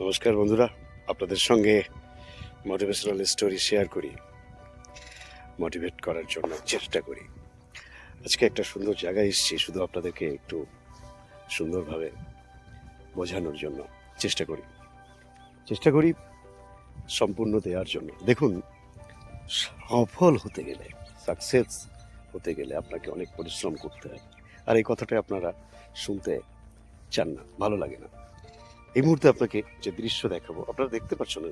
নমস্কার বন্ধুরা, আপনাদের সঙ্গে মোটিভেশনাল স্টোরি শেয়ার করি মোটিভেট করার জন্য চেষ্টা করি। আজকে একটা সুন্দর জায়গায় এসেছি, শুধু আপনাদেরকে একটু সুন্দরভাবে বোঝানোর জন্য চেষ্টা করি। চেষ্টা করি সম্পূর্ণ দেওয়ার জন্য। দেখুন, সফল হতে গেলে সাকসেস হতে গেলে আপনাকে অনেক পরিশ্রম করতে হয়। আর এই কথাটা আপনারা শুনতে চান না, ভালো লাগে না। এই মুহূর্তে আপনাকে যে দৃশ্য দেখাবো, আপনারা দেখতে পাচ্ছেন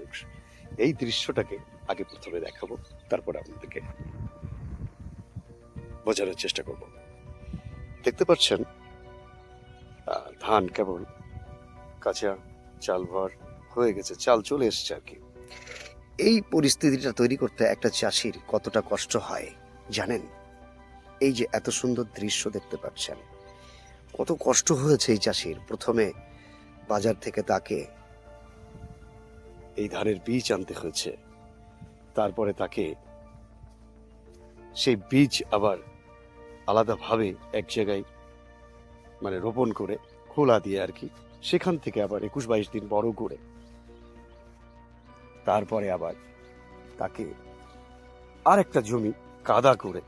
এই দৃশ্যটাকে আগে প্রথমে দেখাবো, তারপরে আপনাদেরকে বোঝানোর চেষ্টা করব। দেখতে পাচ্ছেন ধান কেবল কাঁচা চাল ভর হয়ে গেছে, চাল চলে এসছে আর কি। এই পরিস্থিতিটা তৈরি করতে একটা চাষির কতটা কষ্ট হয় জানেন? এই যে এত সুন্দর দৃশ্য দেখতে পাচ্ছেন, কত কষ্ট হয়েছে এই চাষির। প্রথমে বাজার থেকে তাকে এই ধানের বীজ আনতে হয়েছে। তারপরে তাকে সেই বীজ আবার আলাদাভাবে এক জায়গায় মানে রোপণ করে খোলা দিয়ে আর কি, সেখান থেকে আবার একুশ বাইশ দিন বড় করে। তারপরে আবার তাকে আর একটা জমি কাদা করে,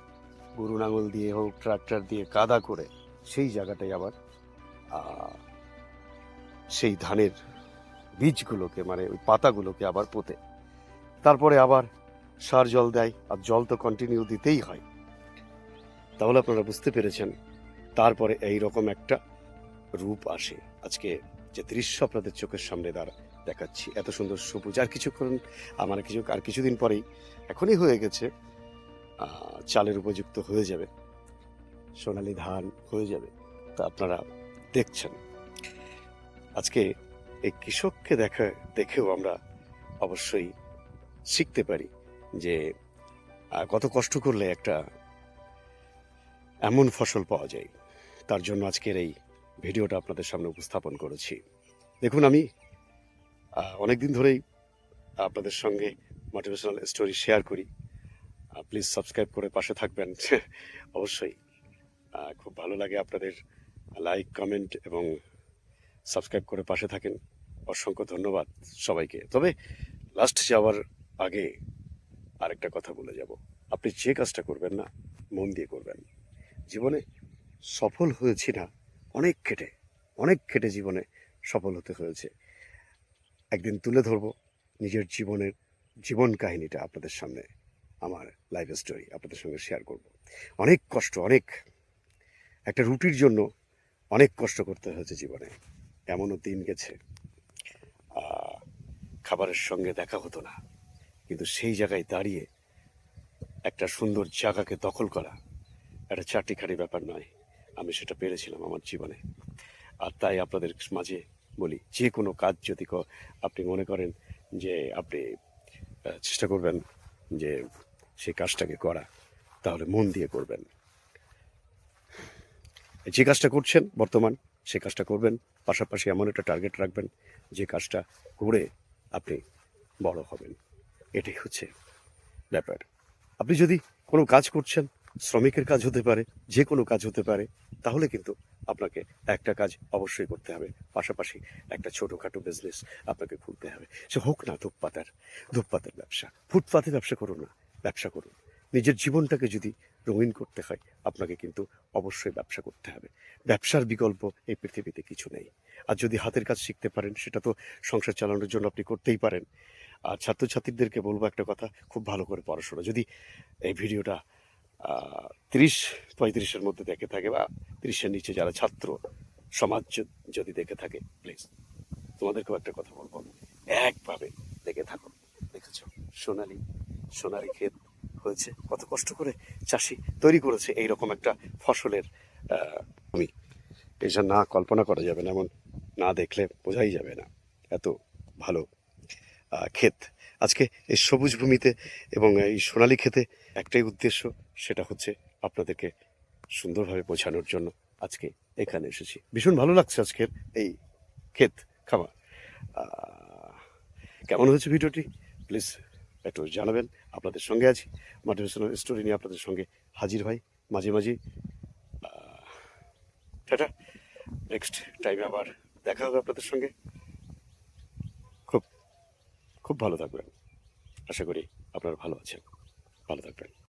গরু, নাঙল দিয়ে হোক, ট্রাক্টর দিয়ে কাদা করে, সেই জায়গাটায় আবার সেই ধানের বীজগুলোকে মানে ওই পাতাগুলোকে আবার পোতে। তারপরে আবার সার জল দেয় আর জল তো কন্টিনিউ দিতেই হয়। তাহলে আপনারা বুঝতে পেরেছেন, তারপরে এই রকম একটা রূপ আসে। আজকে যে দৃশ্য আপনাদের চোখের সামনে দ্বারা দেখাচ্ছি, এত সুন্দর সবুজ। আর কিছুক্ষণ আমার কিছু, আর কিছুদিন পরেই এখনই হয়ে গেছে চালের উপযুক্ত হয়ে যাবে। সোনালি ধান হয়ে যাবে। তা আপনারা দেখছেন। আজকে এই কৃষককে দেখা, দেখেও আমরা অবশ্যই শিখতে পারি যে কত কষ্ট করলে একটা এমন ফসল পাওয়া যায়। তার জন্য আজকের এই ভিডিওটা আপনাদের সামনে উপস্থাপন করেছি। দেখুন, আমি অনেক দিন ধরেই আপনাদের সঙ্গে মোটিভেশনাল স্টোরি শেয়ার করি। প্লিজ সাবস্ক্রাইব করে পাশে থাকবেন। অবশ্যই খুব ভালো লাগে আপনাদের লাইক কমেন্ট এবং সাবস্ক্রাইব করে পাশে থাকেন। অসংখ্য ধন্যবাদ সবাইকে। তবে লাস্ট যাওয়ার আগে আরেকটা কথা বলে যাব। আপনি যে কাজটা করবেন না, মন দিয়ে করবেন। জীবনে সফল হয়েছি না, অনেক খেটে অনেক খেটে জীবনে সফল হতে হয়েছে। একদিন তুলে ধরবো নিজের জীবনের জীবন কাহিনীটা আপনাদের সামনে, আমার লাইফ স্টোরি আপনাদের সঙ্গে শেয়ার করব। অনেক কষ্ট, অনেক, একটা রুটির জন্য অনেক কষ্ট করতে হয়েছে জীবনে। এমনও দিন গেছে খাবারের সঙ্গে দেখা হতো না। কিন্তু সেই জায়গায় দাঁড়িয়ে একটা সুন্দর জায়গাকে দখল করা একটা চারটিখানি ব্যাপার নয়, আমি সেটা পেরেছিলাম আমার জীবনে। আর তাই আপনাদের মাঝে বলি, যে কোনো কাজ যদি আপনি মনে করেন যে আপনি চেষ্টা করবেন যে সেই কাজটাকে করা, তাহলে মন দিয়ে করবেন। যে কাজটা করছেন বর্তমান সে কাজটা করবেন। পাশাপাশি এমন একটা টার্গেট রাখবেন যে কাজটা করে আপনি বড় হবেন। এটাই হচ্ছে ব্যাপার। আপনি যদি কোনো কাজ করছেন, শ্রমিকের কাজ হতে পারে, যে কোনো কাজ হতে পারে, তাহলে কিন্তু আপনাকে একটা কাজ অবশ্যই করতে হবে। পাশাপাশি একটা ছোটোখাটো বিজনেস আপনাকে খুলতে হবে। সে হোক না ধূপপাতার ধূপপাতার ব্যবসা। ফুটপাতে ব্যবসা করুন না, ব্যবসা করুন। নিজের জীবনটাকে যদি রঙিন করতে হয়, আপনাকে কিন্তু অবশ্যই ব্যবসা করতে হবে। ব্যবসার বিকল্প এই পৃথিবীতে কিছু নেই। আর যদি হাতের কাজ শিখতে পারেন, সেটা তো সংসার চালানোর জন্য আপনি করতেই পারেন। আর ছাত্রছাত্রীদেরকে বলব একটা কথা, খুব ভালো করে পড়াশোনা। যদি এই ভিডিওটা তিরিশ, পঁয়ত্রিশের মধ্যে দেখে থাকে বা তিরিশের নিচে যারা ছাত্র, সমাজ যদি দেখে থাকে প্লিজ তোমাদেরকেও একটা কথা বলব একভাবে দেখে থাকো। দেখেছ? সোনালি সোনালি ক্ষেত হয়েছে কত কষ্ট করে চাষি তৈরি করেছে এই রকম একটা ফসলের জমি এটা না কল্পনা করা যাবে না, এমন না দেখলে বোঝাই যাবে না। এত ভালো ক্ষেত। আজকে এই সবুজ ভূমিতে এবং এই সোনালী ক্ষেতে একটাই উদ্দেশ্য, সেটা হচ্ছে আপনাদেরকে সুন্দরভাবে বোঝানোর জন্য আজকে এখানে এসেছি। ভীষণ ভালো লাগছে আজকের এই ক্ষেত খামার। কেমন হয়েছে ভিডিওটি? প্লিজ একটু জানাবেন। আপনাদের সঙ্গে আছি। মোটিভেশনাল স্টোরি নিয়ে আপনাদের সঙ্গে হাজির ভাই মাঝে মাঝে। টাটা। নেক্সট টাইমে আবার দেখা হবে আপনাদের সঙ্গে। খুব খুব ভালো থাকবেন। আশা করি আপনারা ভালো আছেন। ভালো থাকবেন।